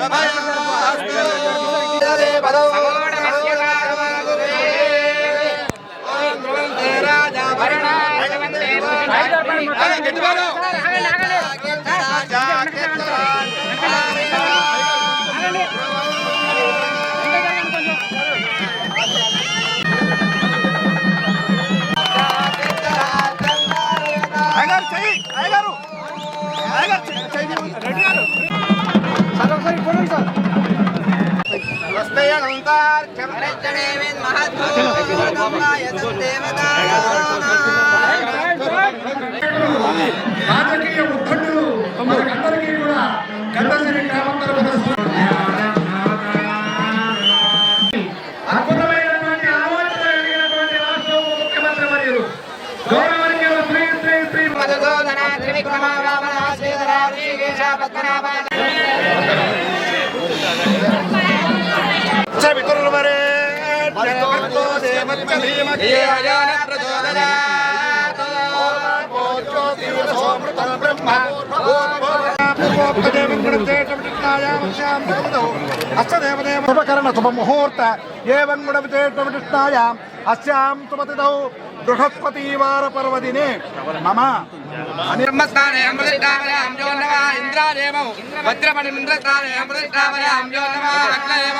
శుభం రాజకీయ ఉద్దండులు మనకందరికీ కూడా గంధసిరి గ్రామంలో అద్భుతమైనటువంటి ఆలోచన కలిగినటువంటి రాష్ట్ర ఉప ముఖ్యమంత్రి వర్యులు. గౌరవనీయులు శ్రీ శ్రీ శ్రీ మిత్రుల శుభకరణ శుభముహూర్త ఏవం గుణ విశేషవిశిష్టాయాం అస్యాం సుమతిదౌ బృహస్పతివార పర్వదినే మమ అని బ్రహ్మస్థానే అమృతావయాం యో నమ ఇంద్రాదేవౌ వజ్రమణి ఇంద్రస్థానే అమృతావయాం యో అగ్నదేవ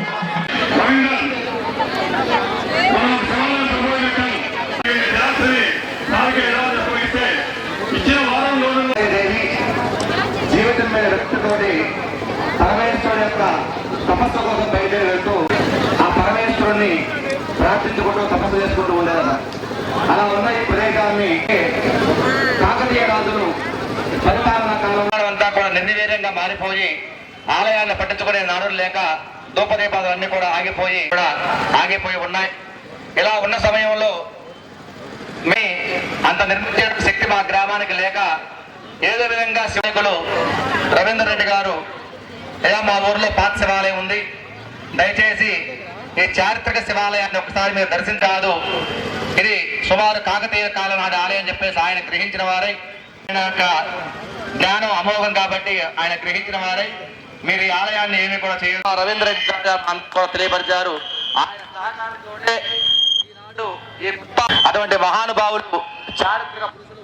జీవితం వ్యక్తితోటి పరమేశ్వరుడు యొక్క తపస్సు కోసం బయలుదేరి వెళ్తూ ఆ పరమేశ్వరుణ్ణి ప్రార్థించుకుంటూ తపస్సు చేసుకుంటూ ఉండేదట. అలా ఉన్న ఈ ప్రదేశాన్ని కాకతీయ రాజులు పరిపాలన కాలంలో అంతా కూడా నిర్నివీర్యంగా మారిపోయి ఆలయాన్ని పట్టించుకునే నాడులు లేక దూపదీపాలు అన్ని కూడా ఆగిపోయి కూడా ఆగిపోయి ఉన్నాయి. ఇలా ఉన్న సమయంలో మీ అంత నిర్మించే శక్తి మా గ్రామానికి లేక ఏదో విధంగా శివకులు రవీంద్ర రెడ్డి గారు అయ్యా మా ఊర్లో పాత శివాలయం ఉంది. దయచేసి ఈ చారిత్రక శివాలయాన్ని ఒకసారి మీరు దర్శించరాదు. ఇది సుమారు కాకతీయ కాలం నాటి ఆలయం చెప్పేసి ఆయన గ్రహించిన వారై ఆయన యొక్క జ్ఞానం అమోఘం కాబట్టి ఆయన గ్రహించిన వారై మీరు ఈ ఆలయాన్ని ఏమి కూడా చేయరు. రవీంద్ర రెడ్డి గారు కూడా తెలియపరిచారు. ఆయన ఈనాడు ఈ అటువంటి మహానుభావులు చారిత్రక పురుషులు